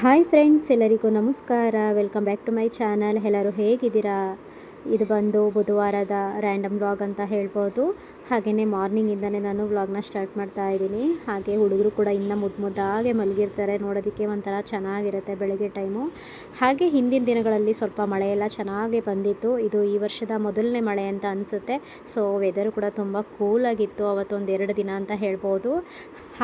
Hi friends, ಎಲ್ಲರಿಗೂ ನಮಸ್ಕಾರ. Welcome back to my channel ಎಲ್ಲರೂ ಹೇಗಿದ್ದೀರಾ? ಇದು ಬಂದು ಬುಧವಾರದ ರ್ಯಾಂಡಮ್ ಬ್ಲಾಗ್ ಅಂತ ಹೇಳ್ಬೋದು. ಹಾಗೆಯೇ ಮಾರ್ನಿಂಗಿಂದನೇ ನಾನು ವ್ಲಾಗ್ನ ಸ್ಟಾರ್ಟ್ ಮಾಡ್ತಾ ಇದ್ದೀನಿ. ಹಾಗೆ ಹುಡುಗರು ಕೂಡ ಇನ್ನೂ ಮುದ್ದು ಮುದ್ದಾಗೆ ಮಲಗಿರ್ತಾರೆ. ನೋಡೋದಕ್ಕೆ ಒಂಥರ ಚೆನ್ನಾಗಿರುತ್ತೆ ಬೆಳಗ್ಗೆ ಟೈಮು ಹಾಗೆ ಹಿಂದಿನ ದಿನಗಳಲ್ಲಿ ಸ್ವಲ್ಪ ಮಳೆಯೆಲ್ಲ ಚೆನ್ನಾಗೇ ಬಂದಿತ್ತು. ಇದು ಈ ವರ್ಷದ ಮೊದಲನೇ ಮಳೆ ಅಂತ ಅನಿಸುತ್ತೆ. ಸೊ ವೆದರು ಕೂಡ ತುಂಬ ಕೂಲಾಗಿತ್ತು ಅವತ್ತೊಂದು ಎರಡು ದಿನ ಅಂತ ಹೇಳ್ಬೋದು.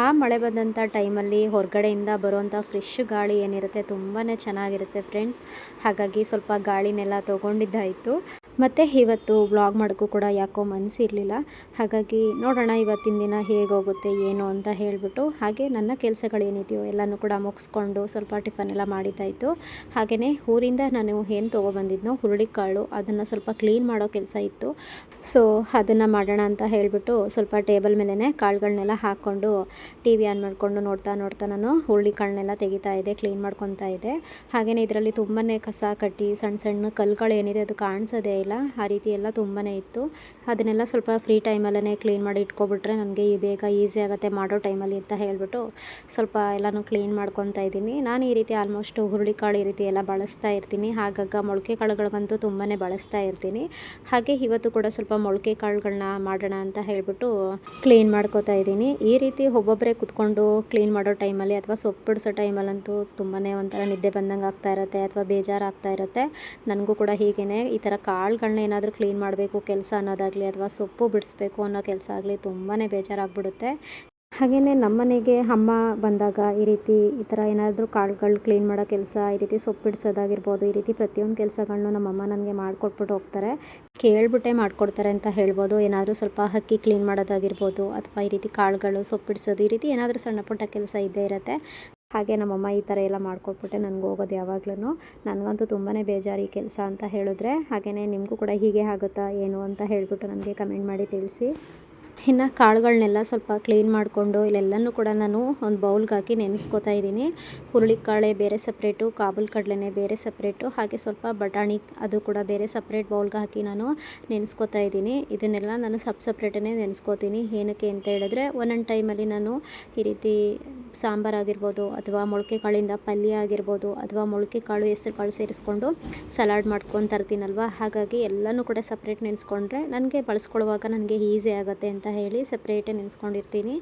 ಆ ಮಳೆ ಬಂದಂಥ ಟೈಮಲ್ಲಿ ಹೊರಗಡೆಯಿಂದ ಬರುವಂಥ ಫ್ರೆಶ್ ಗಾಳಿ ಏನಿರುತ್ತೆ ತುಂಬಾ ಚೆನ್ನಾಗಿರುತ್ತೆ ಫ್ರೆಂಡ್ಸ್ ಹಾಗಾಗಿ ಸ್ವಲ್ಪ ಗಾಳಿನೆಲ್ಲ ತೊಗೊಂಡಿದ್ದಾಯಿತು. ಮತ್ತು ಇವತ್ತು ವ್ಲಾಗ್ ಮಾಡೋಕ್ಕೂ ಕೂಡ ಯಾಕೋ ಮನಸ್ಸಿರಲಿಲ್ಲ ಹಾಗಾಗಿ ನೋಡೋಣ ಇವತ್ತಿನ ದಿನ ಹೇಗೋಗುತ್ತೆ, ಏನು ಅಂತ ಹೇಳಿಬಿಟ್ಟು. ಹಾಗೆ ನನ್ನ ಕೆಲಸಗಳೇನಿದೆಯೋ ಎಲ್ಲನೂ ಕೂಡ ಮುಗಿಸ್ಕೊಂಡು ಸ್ವಲ್ಪ ಟಿಫನ್ ಎಲ್ಲ ಮಾಡಿದ್ದಾಯಿತು ಹಾಗೆಯೇ ಊರಿಂದ ನಾನು ಏನು ತೊಗೊಬಂದಿದ್ನೋ ಹುರುಳಿಕಾಳು, ಅದನ್ನು ಸ್ವಲ್ಪ ಕ್ಲೀನ್ ಮಾಡೋ ಕೆಲಸ ಇತ್ತು. ಸೊ ಅದನ್ನು ಮಾಡೋಣ ಅಂತ ಹೇಳಿಬಿಟ್ಟು ಸ್ವಲ್ಪ ಟೇಬಲ್ ಮೇಲೇ ಕಾಳುಗಳನ್ನೆಲ್ಲ ಹಾಕ್ಕೊಂಡು ಟಿ ವಿ ಆನ್ ಮಾಡಿಕೊಂಡು ನೋಡ್ತಾ ನೋಡ್ತಾ ನಾನು ಹುರುಳಿಕಾಳನ್ನೆಲ್ಲ ತೆಗಿತಾ ಇದೆ ಕ್ಲೀನ್ ಮಾಡ್ಕೊತಾ ಇದೆ ಹಾಗೆಯೇ ಇದರಲ್ಲಿ ತುಂಬಾ ಕಸ ಕಟ್ಟಿ ಸಣ್ಣ ಸಣ್ಣ ಕಲ್ಲುಗಳೇನಿದೆ ಅದು ಕಾಣಿಸೋದೇ ಇಲ್ಲ, ಆ ರೀತಿ ಎಲ್ಲ ತುಂಬಾ ಇತ್ತು. ಅದನ್ನೆಲ್ಲ ಸ್ವಲ್ಪ ಫ್ರೀ ಟೈಮಲ್ಲೇ ಕ್ಲೀನ್ ಮಾಡಿ ಇಟ್ಕೊಬಿಟ್ರೆ ನನಗೆ ಈ ಬೇಗ ಈಸಿ ಆಗುತ್ತೆ ಮಾಡೋ ಟೈಮಲ್ಲಿ ಅಂತ ಹೇಳಿಬಿಟ್ಟು ಸ್ವಲ್ಪ ಎಲ್ಲನೂ ಕ್ಲೀನ್ ಮಾಡ್ಕೊತಾ ಇದ್ದೀನಿ. ನಾನು ಈ ರೀತಿ ಆಲ್ಮೋಸ್ಟ್ ಹುರುಳಿಕಾಳು ಈ ರೀತಿ ಎಲ್ಲ ಬಳಸ್ತಾ ಇರ್ತೀನಿ. ಹಾಗಾಗ ಮೊಳಕೆ ಕಾಳುಗಳಿಗಂತೂ ತುಂಬಾ ಬಳಸ್ತಾ ಇರ್ತೀನಿ. ಹಾಗೆ ಇವತ್ತು ಕೂಡ ಸ್ವಲ್ಪ ಮೊಳಕೆ ಕಾಳುಗಳನ್ನ ಮಾಡೋಣ ಅಂತ ಹೇಳಿಬಿಟ್ಟು ಕ್ಲೀನ್ ಮಾಡ್ಕೋತಾ ಇದ್ದೀನಿ. ಈ ರೀತಿ ಒಬ್ಬೊಬ್ಬರೇ ಕುತ್ಕೊಂಡು ಕ್ಲೀನ್ ಮಾಡೋ ಟೈಮಲ್ಲಿ ಅಥವಾ ಸೊಪ್ಪು ಬಿಡಿಸೋ ಟೈಮಲ್ಲಂತೂ ತುಂಬಾ ಒಂಥರ ನಿದ್ದೆ ಬಂದಂಗೆ ಆಗ್ತಾ ಇರುತ್ತೆ ಅಥವಾ ಬೇಜಾರಾಗ್ತಾ ಇರುತ್ತೆ. ನನಗೂ ಕೂಡ ಹೀಗೇ ಈ ಥರ ಕಾಳುಗಳನ್ನ ಏನಾದರೂ ಕ್ಲೀನ್ ಮಾಡಬೇಕು, ಕೆಲಸ ಅನ್ನೋದಾಗಲಿ ಅಥವಾ ಸೊಪ್ಪು ಬಿಡಿಸ್ಬೇಕು ಅನ್ನೋ ಕೆಲಸ ಆಗಲಿ ತುಂಬಾ ಬೇಜಾರಾಗ್ಬಿಡುತ್ತೆ. ಹಾಗೆಯೇ ನಮ್ಮನೆಗೆ ಅಮ್ಮ ಬಂದಾಗ ಈ ರೀತಿ ಈ ಥರ ಏನಾದರೂ ಕಾಳುಗಳು ಕ್ಲೀನ್ ಮಾಡೋ ಕೆಲಸ, ಈ ರೀತಿ ಸೊಪ್ಪು ಬಿಡಿಸೋದಾಗಿರ್ಬೋದು, ಈ ರೀತಿ ಪ್ರತಿಯೊಂದು ಕೆಲಸಗಳನ್ನೂ ನಮ್ಮಮ್ಮ ನನಗೆ ಮಾಡಿಕೊಟ್ಬಿಟ್ಟು ಹೋಗ್ತಾರೆ. ಕೇಳ್ಬಿಟ್ಟೆ ಮಾಡಿಕೊಡ್ತಾರೆ ಅಂತ ಹೇಳ್ಬೋದು. ಏನಾದರೂ ಸ್ವಲ್ಪ ಹಕ್ಕಿ ಕ್ಲೀನ್ ಮಾಡೋದಾಗಿರ್ಬೋದು ಅಥವಾ ಈ ರೀತಿ ಕಾಳುಗಳು ಸೊಪ್ಪು ಬಿಡಿಸೋದು, ಈ ರೀತಿ ಏನಾದರೂ ಸಣ್ಣ ಪುಟ್ಟ ಕೆಲಸ ಇದ್ದೇ ಇರುತ್ತೆ. ಹಾಗೆ ನಮ್ಮಮ್ಮ ಈ ಥರ ಎಲ್ಲ ಮಾಡ್ಕೊಟ್ಬಿಟ್ಟೆ, ನನಗೆ ಹೋಗೋದು ಯಾವಾಗ್ಲೂ ನನಗಂತೂ ತುಂಬಾ ಬೇಜಾರು ಈ ಕೆಲಸ ಅಂತ ಹೇಳಿದ್ರೆ. ಹಾಗೆಯೇ ನಿಮಗೂ ಕೂಡ ಹೀಗೆ ಆಗುತ್ತಾ ಏನು ಅಂತ ಹೇಳಿಬಿಟ್ಟು ನನಗೆ ಕಮೆಂಟ್ ಮಾಡಿ ತಿಳಿಸಿ. ಇನ್ನು ಕಾಳುಗಳನ್ನೆಲ್ಲ ಸ್ವಲ್ಪ ಕ್ಲೀನ್ ಮಾಡಿಕೊಂಡು ಇಲ್ಲೆಲ್ಲನೂ ಕೂಡ ನಾನು ಒಂದು ಬೌಲ್ಗೆ ಹಾಕಿ ನೆನೆಸ್ಕೊತಾ ಇದ್ದೀನಿ. ಹುರುಳಿಕಾಳೆ ಬೇರೆ ಸಪ್ರೇಟು ಕಾಬೂಲ್ ಕಡಲೆನೇ ಬೇರೆ ಸಪ್ರೇಟು, ಹಾಗೆ ಸ್ವಲ್ಪ ಬಟಾಣಿ ಅದು ಕೂಡ ಬೇರೆ ಸಪ್ರೇಟ್ ಬೌಲ್ಗೆ ಹಾಕಿ ನಾನು ನೆನೆಸ್ಕೊತಾ ಇದ್ದೀನಿ. ಇದನ್ನೆಲ್ಲ ನಾನು ಸಪ್ ಸಪ್ರೇಟನ್ನೇ ನೆನೆಸ್ಕೋತೀನಿ. ಏನಕ್ಕೆ ಅಂತ ಹೇಳಿದ್ರೆ, ಒಂದೊಂದು ಟೈಮಲ್ಲಿ ನಾನು ಈ ರೀತಿ ಸಾಂಬಾರು ಆಗಿರ್ಬೋದು ಅಥವಾ ಮೊಳಕೆ ಕಾಳಿಂದ ಪಲ್ಯ ಆಗಿರ್ಬೋದು ಅಥವಾ ಮೊಳಕೆ ಕಾಳು, ಹೆಸ್ರು ಕಾಳು ಸೇರಿಸ್ಕೊಂಡು ಸಲಾಡ್ ಮಾಡ್ಕೊಂಡು ತರ್ತೀನಲ್ವ? ಹಾಗಾಗಿ ಎಲ್ಲನೂ ಕೂಡ ಸಪ್ರೇಟ್ ನೆನೆಸ್ಕೊಂಡ್ರೆ ನನಗೆ ಬಳಸ್ಕೊಳ್ಳುವಾಗ ನನಗೆ ಈಸಿ ಆಗುತ್ತೆ ಅಂತ ಹೇಳಿ ಸಪ್ರೇಟೇ ನೆನೆಸ್ಕೊಂಡಿರ್ತೀನಿ.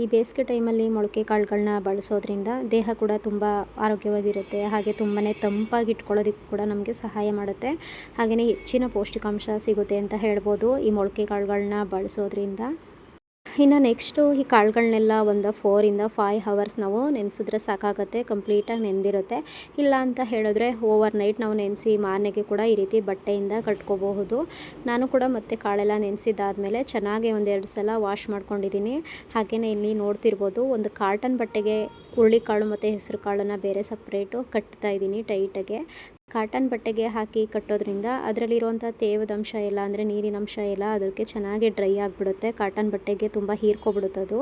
ಈ ಬೇಸಿಗೆ ಟೈಮಲ್ಲಿ ಮೊಳಕೆ ಕಾಳುಗಳನ್ನ ಬಳಸೋದ್ರಿಂದ ದೇಹ ಕೂಡ ತುಂಬ ಆರೋಗ್ಯವಾಗಿರುತ್ತೆ. ಹಾಗೆ ತುಂಬಾ ತಂಪಾಗಿ ಇಟ್ಕೊಳ್ಳೋದಕ್ಕೆ ಕೂಡ ನಮಗೆ ಸಹಾಯ ಮಾಡುತ್ತೆ. ಹಾಗೆಯೇ ಹೆಚ್ಚಿನ ಪೌಷ್ಟಿಕಾಂಶ ಸಿಗುತ್ತೆ ಅಂತ ಹೇಳ್ಬೋದು ಈ ಮೊಳಕೆ ಕಾಳುಗಳನ್ನ ಬಳಸೋದ್ರಿಂದ. ಇನ್ನು ನೆಕ್ಸ್ಟು ಈ ಕಾಳುಗಳನ್ನೆಲ್ಲ ಒಂದು ಫೋರಿಂದ ಫೈವ್ ಹವರ್ಸ್ ನಾವು ನೆನೆಸಿದ್ರೆ ಸಾಕಾಗುತ್ತೆ, ಕಂಪ್ಲೀಟಾಗಿ ನೆನೆದಿರುತ್ತೆ ಇಲ್ಲ ಅಂತ ಹೇಳಿದ್ರೆ ಓವರ್ ನೈಟ್ ನಾವು ನೆನೆಸಿ ಮಾರನೆಗೆ ಕೂಡ ಈ ರೀತಿ ಬಟ್ಟೆಯಿಂದ ಕಟ್ಕೋಬಹುದು. ನಾನು ಕೂಡ ಮತ್ತೆ ಕಾಳೆಲ್ಲ ನೆನೆಸಿದ್ದಾದಮೇಲೆ ಚೆನ್ನಾಗಿ ಒಂದೆರಡು ಸಲ ವಾಶ್ ಮಾಡ್ಕೊಂಡಿದ್ದೀನಿ. ಹಾಗೆಯೇ ಇಲ್ಲಿ ನೋಡ್ತಿರ್ಬೋದು, ಒಂದು ಕಾಟನ್ ಬಟ್ಟೆಗೆ ಹುರುಳಿಕಾಳು ಮತ್ತು ಹೆಸರು ಕಾಳನ್ನು ಬೇರೆ ಸಪ್ರೇಟು ಕಟ್ತಾ ಇದ್ದೀನಿ ಟೈಟಾಗೆ. ಕಾಟನ್ ಬಟ್ಟೆಗೆ ಹಾಕಿ ಕಟ್ಟೋದ್ರಿಂದ ಅದರಲ್ಲಿರುವಂಥ ತೇವದಂಶ ಎಲ್ಲ ಅಂದರೆ ನೀರಿನಂಶ ಎಲ್ಲ ಅದಕ್ಕೆ ಚೆನ್ನಾಗಿ ಡ್ರೈ ಆಗಿಬಿಡುತ್ತೆ. ಕಾಟನ್ ಬಟ್ಟೆಗೆ ತುಂಬ ಹೀರ್ಕೊಬಿಡುತ್ತದು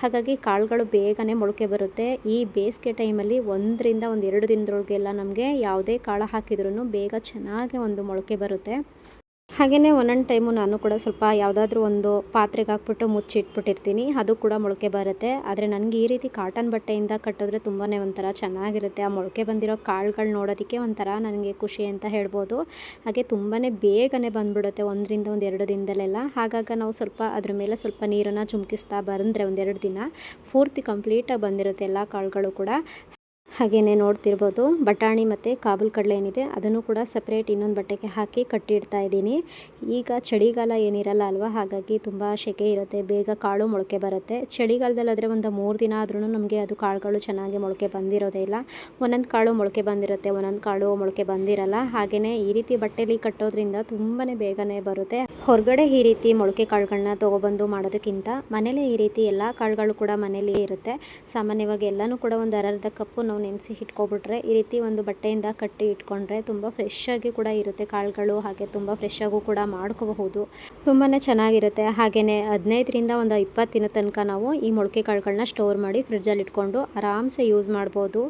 ಹಾಗಾಗಿ ಕಾಳುಗಳು ಬೇಗನೆ ಮೊಳಕೆ ಬರುತ್ತೆ. ಈ ಬೇಸಿಗೆ ಟೈಮಲ್ಲಿ ಒಂದರಿಂದ ಒಂದು ಎರಡು ದಿನದೊಳಗೆಲ್ಲ ನಮಗೆ ಯಾವುದೇ ಕಾಳು ಹಾಕಿದ್ರೂ ಬೇಗ ಚೆನ್ನಾಗಿ ಒಂದು ಮೊಳಕೆ ಬರುತ್ತೆ. ಹಾಗೆಯೇ ಒಂದೊಂದು ಟೈಮು ನಾನು ಕೂಡ ಸ್ವಲ್ಪ ಯಾವುದಾದ್ರೂ ಒಂದು ಪಾತ್ರೆಗೆ ಹಾಕ್ಬಿಟ್ಟು ಮುಚ್ಚಿಟ್ಬಿಟ್ಟಿರ್ತೀನಿ. ಅದು ಕೂಡ ಮೊಳಕೆ ಬರುತ್ತೆ. ಆದರೆ ನನಗೆ ಈ ರೀತಿ ಕಾಟನ್ ಬಟ್ಟೆಯಿಂದ ಕಟ್ಟಿದ್ರೆ ತುಂಬಾ ಒಂಥರ ಚೆನ್ನಾಗಿರುತ್ತೆ. ಆ ಮೊಳಕೆ ಬಂದಿರೋ ಕಾಳುಗಳು ನೋಡೋದಕ್ಕೆ ಒಂಥರ ನನಗೆ ಖುಷಿ ಅಂತ ಹೇಳ್ಬೋದು. ಹಾಗೆ ತುಂಬಾ ಬೇಗನೆ ಬಂದ್ಬಿಡುತ್ತೆ ಒಂದರಿಂದ ಒಂದು ಎರಡು ದಿನದಲ್ಲೆಲ್ಲ. ಹಾಗಾಗಿ ನಾವು ಸ್ವಲ್ಪ ಅದ್ರ ಮೇಲೆ ಸ್ವಲ್ಪ ನೀರನ್ನು ಚುಮ್ಕಿಸ್ತಾ ಬಂದರೆ ಒಂದೆರಡು ದಿನ ಪೂರ್ತಿ ಕಂಪ್ಲೀಟಾಗಿ ಬಂದಿರುತ್ತೆ ಎಲ್ಲ ಕಾಳುಗಳು ಕೂಡ. ಹಾಗೆಯೇ ನೋಡ್ತಿರ್ಬೋದು. ಬಟಾಣಿ ಮತ್ತು ಕಾಬೂಲ್ ಕಡಲೆ ಏನಿದೆ, ಅದನ್ನು ಕೂಡ ಸಪ್ರೇಟ್ ಇನ್ನೊಂದು ಬಟ್ಟೆಗೆ ಹಾಕಿ ಕಟ್ಟಿಡ್ತಾ ಇದ್ದೀನಿ. ಈಗ ಚಳಿಗಾಲ ಏನಿರಲ್ಲ ಅಲ್ವಾ, ಹಾಗಾಗಿ ತುಂಬ ಸೆಕೆ ಇರುತ್ತೆ, ಬೇಗ ಕಾಳು ಮೊಳಕೆ ಬರುತ್ತೆ. ಚಳಿಗಾಲದಲ್ಲಾದರೆ ಒಂದು ಮೂರು ದಿನ ಆದ್ರೂ ನಮಗೆ ಅದು ಕಾಳುಗಳು ಚೆನ್ನಾಗಿ ಮೊಳಕೆ ಬಂದಿರೋದೇ ಇಲ್ಲ. ಒಂದೊಂದು ಕಾಳು ಮೊಳಕೆ ಬಂದಿರುತ್ತೆ, ಒಂದೊಂದು ಕಾಳು ಮೊಳಕೆ ಬಂದಿರಲ್ಲ. ಹಾಗೆಯೇ ಈ ರೀತಿ ಬಟ್ಟೆಲಿ ಕಟ್ಟೋದ್ರಿಂದ ತುಂಬಾ ಬೇಗನೆ ಬರುತ್ತೆ. ಹೊರಗಡೆ ಈ ರೀತಿ ಮೊಳಕೆ ಕಾಳುಗಳನ್ನ ತೊಗೊಬಂದು ಮಾಡೋದಕ್ಕಿಂತ ಮನೇಲಿ ಈ ರೀತಿ ಎಲ್ಲ ಕಾಳುಗಳು ಕೂಡ ಮನೇಲಿ ಇರುತ್ತೆ. ಸಾಮಾನ್ಯವಾಗಿ ಎಲ್ಲನೂ ಕೂಡ ಒಂದು ಅರ್ಧ ಕಪ್ಪು ನಾವು ನೆನೆಸಿ ಇಟ್ಕೊಬಿಟ್ರೆ ಈ ರೀತಿ ಒಂದು ಬಟ್ಟೆಯಿಂದ ಕಟ್ಟಿ ಇಟ್ಕೊಂಡ್ರೆ ತುಂಬ ಫ್ರೆಶ್ ಆಗಿ ಕೂಡ ಇರುತ್ತೆ. ಕಾಳುಗಳು ಹಾಗೆ ತುಂಬ ಫ್ರೆಶ್ ಆಗು ಕೂಡ ಮಾಡ್ಕೋಬಹುದು. ತುಂಬಾ ಚೆನ್ನಾಗಿರುತ್ತೆ. ಹಾಗೆಯೇ ಹದಿನೈದರಿಂದ ಒಂದು ಇಪ್ಪತ್ತು ದಿನ ತನಕ ನಾವು ಈ ಮೊಳಕೆ ಕಾಳುಗಳನ್ನ ಸ್ಟೋರ್ ಮಾಡಿ ಫ್ರಿಡ್ಜಲ್ಲಿ ಇಟ್ಕೊಂಡು ಆರಾಮ್ಸೆ ಯೂಸ್ ಮಾಡ್ಬೋದು.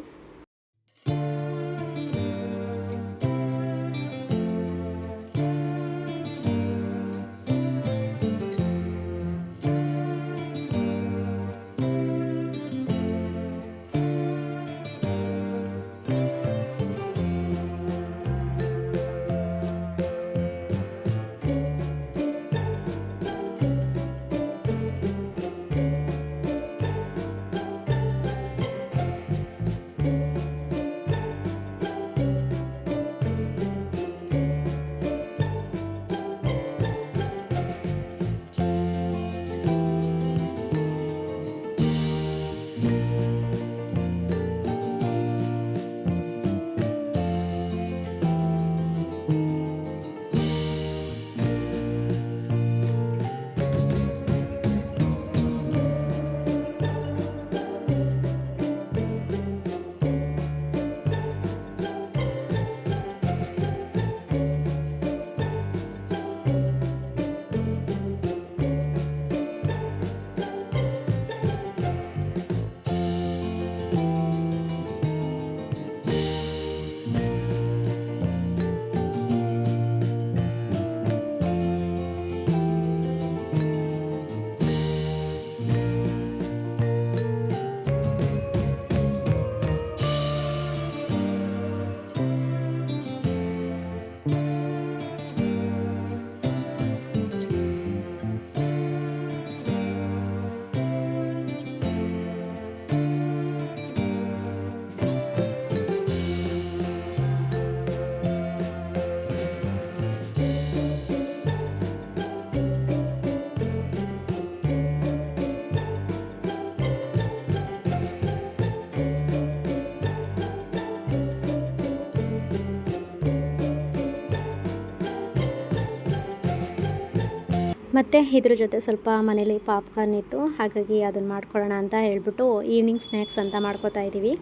ಮತ್ತು ಇದ್ರ ಜೊತೆ ಸ್ವಲ್ಪ ಮನೇಲಿ ಪಾಪ್ಕಾರ್ನ್ ಇತ್ತು, ಹಾಗಾಗಿ ಅದನ್ನು ಮಾಡ್ಕೊಳ್ಳೋಣ ಅಂತ ಹೇಳ್ಬಿಟ್ಟು ಈವ್ನಿಂಗ್ ಸ್ನ್ಯಾಕ್ಸ್ ಅಂತ ಮಾಡ್ಕೋತಾ ಇದ್ದೀವಿ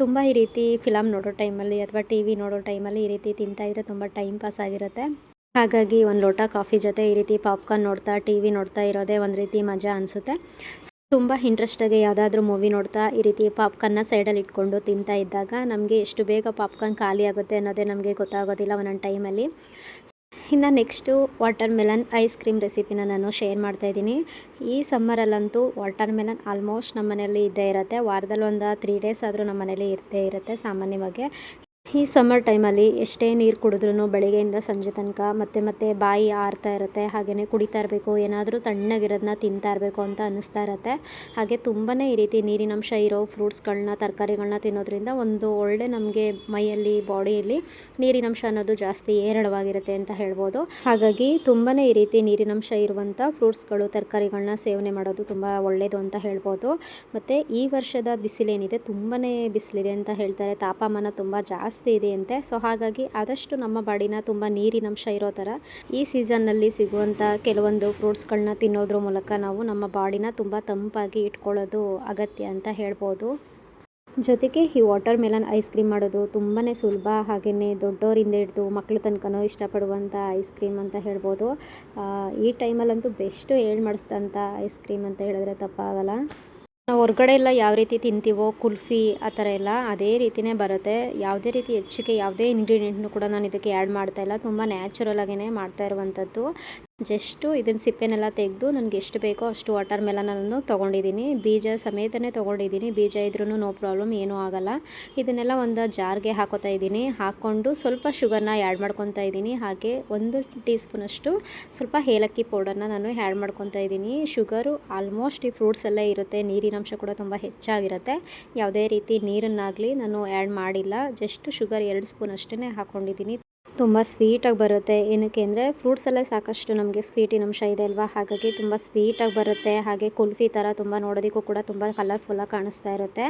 ತುಂಬ ಈ ರೀತಿ ಫಿಲಮ್ ನೋಡೋ ಟೈಮಲ್ಲಿ ಅಥವಾ ಟಿ ವಿ ನೋಡೋ ಟೈಮಲ್ಲಿ ಈ ರೀತಿ ತಿಂತಾಯಿದ್ರೆ ತುಂಬ ಟೈಮ್ ಪಾಸ್ ಆಗಿರುತ್ತೆ. ಹಾಗಾಗಿ ಒಂದು ಲೋಟ ಕಾಫಿ ಜೊತೆ ಈ ರೀತಿ ಪಾಪ್ಕಾರ್ನ್ ನೋಡ್ತಾ ಟಿ ವಿ ನೋಡ್ತಾ ಇರೋದೇ ಒಂದು ರೀತಿ ಮಜಾ ಅನಿಸುತ್ತೆ. ತುಂಬ ಇಂಟ್ರೆಸ್ಟಾಗಿ ಯಾವುದಾದ್ರೂ ಮೂವಿ ನೋಡ್ತಾ ಈ ರೀತಿ ಪಾಪ್ಕಾರ್ನ ಸೈಡಲ್ಲಿ ಇಟ್ಕೊಂಡು ತಿಂತಾ ಇದ್ದಾಗ ನಮಗೆ ಎಷ್ಟು ಬೇಗ ಪಾಪ್ಕಾರ್ನ್ ಖಾಲಿ ಆಗುತ್ತೆ ಅನ್ನೋದೇ ನಮಗೆ ಗೊತ್ತಾಗೋದಿಲ್ಲ ಒಂದೊಂದು ಟೈಮಲ್ಲಿ ಇನ್ನು next watermelon ice cream ರೆಸಿಪಿನ ನಾನು ಶೇರ್ ಮಾಡ್ತಾಯಿದ್ದೀನಿ ಈ ಸಮ್ಮರಲ್ಲಂತೂ ವಾಟರ್ ಮೆಲನ್ ಆಲ್ಮೋಸ್ಟ್ ನಮ್ಮ ಮನೆಯಲ್ಲಿ ಇದ್ದೇ ಇರುತ್ತೆ. ವಾರದಲ್ಲಿ ಒಂದು ತ್ರೀ ಡೇಸ್ ಆದರೂ ನಮ್ಮ ಮನೇಲಿ ಇರ್ತೇ ಇರುತ್ತೆ ಸಾಮಾನ್ಯವಾಗಿ. ಈ ಸಮ್ಮರ್ ಟೈಮಲ್ಲಿ ಎಷ್ಟೇ ನೀರು ಕುಡಿದ್ರೂ ಬೆಳಗ್ಗೆಯಿಂದ ಸಂಜೆ ತನಕ ಮತ್ತೆ ಮತ್ತೆ ಬಾಯಿ ಆರ್ತಾ ಇರುತ್ತೆ ಹಾಗೆಯೇ ಕುಡಿತಾ ಇರಬೇಕು, ಏನಾದರೂ ತಣ್ಣಗಿರೋದನ್ನ ತಿಂತಾ ಇರಬೇಕು ಅಂತ ಅನ್ನಿಸ್ತಾ ಇರುತ್ತೆ. ಹಾಗೆ ತುಂಬಾ ಈ ರೀತಿ ನೀರಿನಂಶ ಇರೋ ಫ್ರೂಟ್ಸ್ಗಳನ್ನ, ತರಕಾರಿಗಳನ್ನ ತಿನ್ನೋದ್ರಿಂದ ಒಂದು ಒಳ್ಳೆ ನಮಗೆ ಮೈಯಲ್ಲಿ, ಬಾಡಿಯಲ್ಲಿ ನೀರಿನಂಶ ಅನ್ನೋದು ಜಾಸ್ತಿ ಏರಳವಾಗಿರುತ್ತೆ ಅಂತ ಹೇಳ್ಬೋದು. ಹಾಗಾಗಿ ತುಂಬಾ ಈ ರೀತಿ ನೀರಿನಂಶ ಇರುವಂಥ ಫ್ರೂಟ್ಸ್ಗಳು, ತರಕಾರಿಗಳನ್ನ ಸೇವನೆ ಮಾಡೋದು ತುಂಬ ಒಳ್ಳೆಯದು ಅಂತ ಹೇಳ್ಬೋದು. ಮತ್ತು ಈ ವರ್ಷದ ಬಿಸಿಲೇನಿದೆ ತುಂಬಾ ಬಿಸಿಲಿದೆ ಅಂತ ಹೇಳ್ತಾರೆ. ತಾಪಮಾನ ತುಂಬ ಜಾಸ್ತಿ ಜಾಸ್ತಿ ಇದೆಯಂತೆ ಸೊ ಹಾಗಾಗಿ ಆದಷ್ಟು ನಮ್ಮ ಬಾಡಿನ ತುಂಬ ನೀರಿನಂಶ ಇರೋ ಥರ ಈ ಸೀಸನ್ನಲ್ಲಿ ಸಿಗುವಂಥ ಕೆಲವೊಂದು ಫ್ರೂಟ್ಸ್ಗಳನ್ನ ತಿನ್ನೋದ್ರ ಮೂಲಕ ನಾವು ನಮ್ಮ ಬಾಡಿನ ತುಂಬ ತಂಪಾಗಿ ಇಟ್ಕೊಳ್ಳೋದು ಅಗತ್ಯ ಅಂತ ಹೇಳ್ಬೋದು. ಜೊತೆಗೆ ಈ ವಾಟರ್ ಮೆಲನ್ ಐಸ್ ಕ್ರೀಮ್ ಮಾಡೋದು ತುಂಬಾ ಸುಲಭ ಹಾಗೆಯೇ ದೊಡ್ಡವರಿಂದ ಹಿಡಿದು ಮಕ್ಕಳು ತನಕನೂ ಇಷ್ಟಪಡುವಂಥ ಐಸ್ ಕ್ರೀಮ್ ಅಂತ ಹೇಳ್ಬೋದು. ಈ ಟೈಮಲ್ಲಂತೂ ಬೆಸ್ಟು ಹೇಳಿ ಮಾಡಿಸಿದಂಥ ಐಸ್ ಕ್ರೀಮ್ ಅಂತ ಹೇಳಿದ್ರೆ ತಪ್ಪಾಗಲ್ಲ. ನಾವು ಹೊರಗಡೆ ಎಲ್ಲ ಯಾವ ರೀತಿ ತಿಂತೀವೋ, ಕುಲ್ಫಿ ಆ ಥರ ಎಲ್ಲ ಅದೇ ರೀತಿಯೇ ಬರುತ್ತೆ. ಯಾವುದೇ ರೀತಿ ಹೆಚ್ಚಿಗೆ ಯಾವುದೇ ಇಂಗ್ರೀಡಿಯೆಂಟ್ನು ಕೂಡ ನಾನು ಇದಕ್ಕೆ ಆ್ಯಡ್ ಮಾಡ್ತಾ ಇಲ್ಲ. ತುಂಬ ನ್ಯಾಚುರಲ್ ಆಗಿಯೇ ಮಾಡ್ತಾ ಇರುವಂಥದ್ದು. ಜಸ್ಟು ಇದನ್ನು ಸಿಪ್ಪೆನೆಲ್ಲ ತೆಗೆದು ನನಗೆ ಎಷ್ಟು ಬೇಕೋ ಅಷ್ಟು ವಾಟರ್ ಮೆಲನನ್ನು ತೊಗೊಂಡಿದ್ದೀನಿ. ಬೀಜ ಸಮೇತನೇ ತೊಗೊಂಡಿದ್ದೀನಿ. ಬೀಜ ಇದ್ರೂ ನೋ ಪ್ರಾಬ್ಲಮ್, ಏನೂ ಆಗೋಲ್ಲ. ಇದನ್ನೆಲ್ಲ ಒಂದು ಜಾರ್ಗೆ ಹಾಕೋತಾ ಇದ್ದೀನಿ. ಹಾಕ್ಕೊಂಡು ಸ್ವಲ್ಪ ಶುಗರ್ನ ಆ್ಯಡ್ ಮಾಡ್ಕೊತಾ ಇದ್ದೀನಿ. ಹಾಗೆ ಒಂದು ಟೀ ಸ್ಪೂನಷ್ಟು ಸ್ವಲ್ಪ ಏಲಕ್ಕಿ ಪೌಡರ್ನ ನಾನು ಆ್ಯಡ್ ಮಾಡ್ಕೊತಾ ಇದ್ದೀನಿ. ಶುಗರು ಆಲ್ಮೋಸ್ಟ್ ಈ ಫ್ರೂಟ್ಸಲ್ಲೇ ಇರುತ್ತೆ. ನೀರಿನಂಶ ಕೂಡ ತುಂಬ ಹೆಚ್ಚಾಗಿರುತ್ತೆ. ಯಾವುದೇ ರೀತಿ ನೀರನ್ನಾಗಲಿ ನಾನು ಆ್ಯಡ್ ಮಾಡಿಲ್ಲ. ಜಸ್ಟ್ ಶುಗರ್ ಎರಡು ಸ್ಪೂನ್ ಅಷ್ಟೇ ಹಾಕ್ಕೊಂಡಿದ್ದೀನಿ ತುಂಬ ಸ್ವೀಟಾಗಿ ಬರುತ್ತೆ. ಏನಕ್ಕೆ ಅಂದರೆ ಫ್ರೂಟ್ಸಲ್ಲೇ ಸಾಕಷ್ಟು ನಮಗೆ ಸ್ವೀಟಿನ ಅಂಶ ಇದೆ ಅಲ್ವಾ? ಹಾಗಾಗಿ ತುಂಬ ಸ್ವೀಟಾಗಿ ಬರುತ್ತೆ. ಹಾಗೆ ಕುಲ್ಫಿ ಥರ ತುಂಬ ನೋಡೋದಕ್ಕೂ ಕೂಡ ತುಂಬ ಕಲರ್ಫುಲ್ಲಾಗಿ ಕಾಣಿಸ್ತಾ ಇರುತ್ತೆ.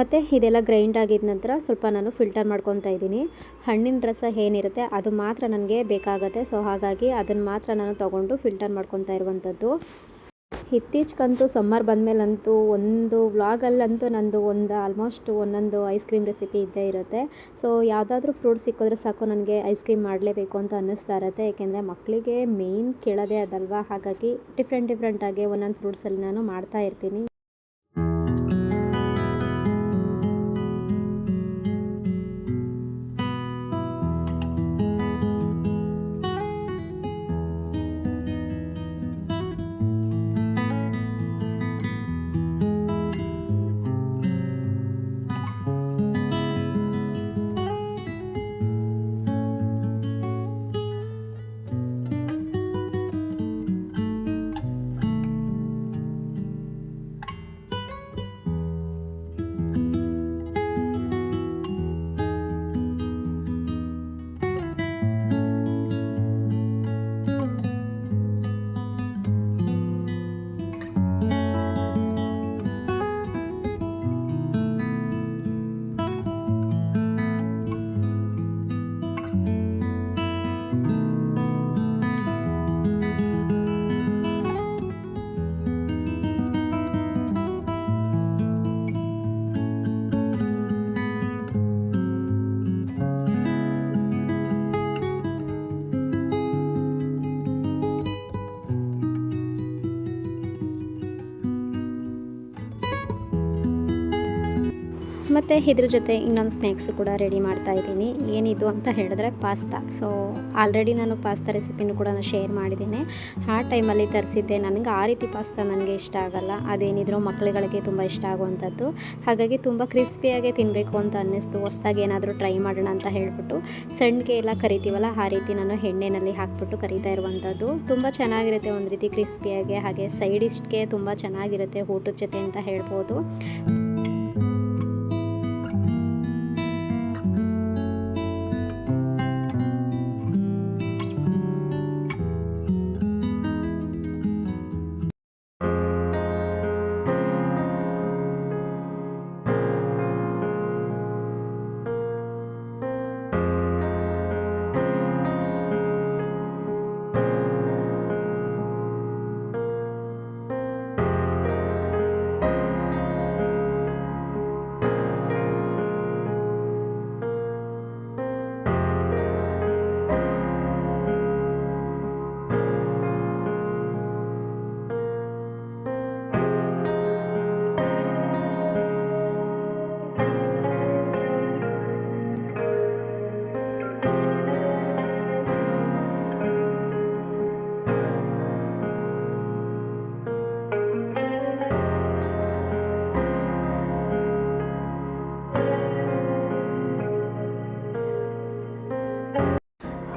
ಮತ್ತು ಇದೆಲ್ಲ ಗ್ರೈಂಡ್ ಆಗಿದ ನಂತರ ಸ್ವಲ್ಪ ನಾನು ಫಿಲ್ಟರ್ ಮಾಡ್ಕೊತಾ ಇದ್ದೀನಿ. ಹಣ್ಣಿನ ರಸ ಏನಿರುತ್ತೆ ಅದು ಮಾತ್ರ ನನಗೆ ಬೇಕಾಗುತ್ತೆ. ಸೊ ಹಾಗಾಗಿ ಅದನ್ನು ಮಾತ್ರ ನಾನು ತೊಗೊಂಡು ಫಿಲ್ಟರ್ ಮಾಡ್ಕೊತಾ ಇರುವಂಥದ್ದು. ಇತ್ತೀಚೆಗಂತೂ ಸಮ್ಮರ್ ಬಂದಮೇಲಂತೂ ಒಂದು ವ್ಲಾಗಲ್ಲಂತೂ ನಂದು ಒಂದು ಆಲ್ಮೋಸ್ಟ್ ಒಂದೊಂದು ಐಸ್ ಕ್ರೀಮ್ ರೆಸಿಪಿ ಇದ್ದೇ ಇರುತ್ತೆ. ಸೊ ಯಾವುದಾದ್ರೂ ಫ್ರೂಟ್ ಸಿಕ್ಕಿದ್ರೆ ಸಾಕು ನನಗೆ ಐಸ್ ಕ್ರೀಮ್ ಮಾಡಲೇಬೇಕು ಅಂತ ಅನ್ನಿಸ್ತಾ ಇರುತ್ತೆ. ಏಕೆಂದರೆ ಮಕ್ಕಳಿಗೆ ಮೇಯ್ನ್ ಕೇಳೋದೇ ಅದಲ್ವಾ? ಹಾಗಾಗಿ ಡಿಫ್ರೆಂಟ್ ಡಿಫ್ರೆಂಟಾಗಿ ಒಂದೊಂದು ಫ್ರೂಟ್ಸಲ್ಲಿ ನಾನು ಮಾಡ್ತಾ ಇರ್ತೀನಿ. ಮತ್ತು ಇದ್ರ ಜೊತೆ ಇನ್ನೊಂದು ಸ್ನ್ಯಾಕ್ಸು ಕೂಡ ರೆಡಿ ಮಾಡ್ತಾ ಇದ್ದೀನಿ. ಏನಿದು ಅಂತ ಹೇಳಿದ್ರೆ ಪಾಸ್ತಾ ಸೊ ಆಲ್ರೆಡಿ ನಾನು ಪಾಸ್ತಾ ರೆಸಿಪಿನೂ ಕೂಡ ಶೇರ್ ಮಾಡಿದ್ದೀನಿ. ಆ ಟೈಮಲ್ಲಿ ತರಿಸಿದ್ದೆ. ನನಗೆ ಆ ರೀತಿ ಪಾಸ್ತಾ ನನಗೆ ಇಷ್ಟ ಆಗಲ್ಲ. ಅದೇನಿದ್ರು ಮಕ್ಕಳುಗಳಿಗೆ ತುಂಬ ಇಷ್ಟ ಆಗುವಂಥದ್ದು. ಹಾಗಾಗಿ ತುಂಬ ಕ್ರಿಸ್ಪಿಯಾಗೆ ತಿನ್ನಬೇಕು ಅಂತ ಅನ್ನಿಸ್ತು. ಹೊಸ್ದಾಗಿ ಏನಾದರೂ ಟ್ರೈ ಮಾಡೋಣ ಅಂತ ಹೇಳಿಬಿಟ್ಟು ಸಣ್ಣಗೆ ಎಲ್ಲ ಕರಿತೀವಲ್ಲ, ಆ ರೀತಿ ನಾನು ಎಣ್ಣೆಯಲ್ಲಿ ಹಾಕ್ಬಿಟ್ಟು ಕರಿತಾ ಇರುವಂಥದ್ದು. ತುಂಬ ಚೆನ್ನಾಗಿರುತ್ತೆ ಒಂದು ರೀತಿ ಕ್ರಿಸ್ಪಿಯಾಗಿ ಹಾಗೆ ಸೈಡ್ ತುಂಬ ಚೆನ್ನಾಗಿರುತ್ತೆ ಊಟದ ಜೊತೆ ಅಂತ ಹೇಳ್ಬೋದು.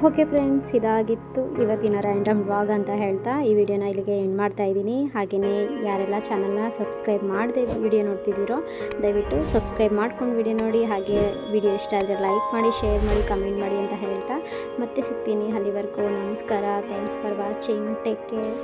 ಓಕೆ ಫ್ರೆಂಡ್ಸ್, ಇದಾಗಿತ್ತು ಇವತ್ತಿನ ರ್ಯಾಂಡಮ್ ಬ್ಲಾಗ್ ಅಂತ ಹೇಳ್ತಾ ಈ ವಿಡಿಯೋನ ಇಲ್ಲಿಗೆ ಎಂಡ್ ಮಾಡ್ತಾ ಇದ್ದೀನಿ. ಹಾಗೆಯೇ ಯಾರೆಲ್ಲ ಚಾನಲ್ನ ಸಬ್ಸ್ಕ್ರೈಬ್ ಮಾಡಿದೆ ವಿಡಿಯೋ ನೋಡ್ತಿದ್ದೀರೋ, ದಯವಿಟ್ಟು ಸಬ್ಸ್ಕ್ರೈಬ್ ಮಾಡ್ಕೊಂಡು ವಿಡಿಯೋ ನೋಡಿ. ಹಾಗೆ ವಿಡಿಯೋ ಇಷ್ಟ ಆದರೆ ಲೈಕ್ ಮಾಡಿ ಶೇರ್ ಮಾಡಿ ಕಮೆಂಟ್ ಮಾಡಿ ಅಂತ ಹೇಳ್ತಾ ಮತ್ತೆ ಸಿಗ್ತೀನಿ. ಅಲ್ಲಿವರೆಗೂ ನಮಸ್ಕಾರ. Thanks for watching take care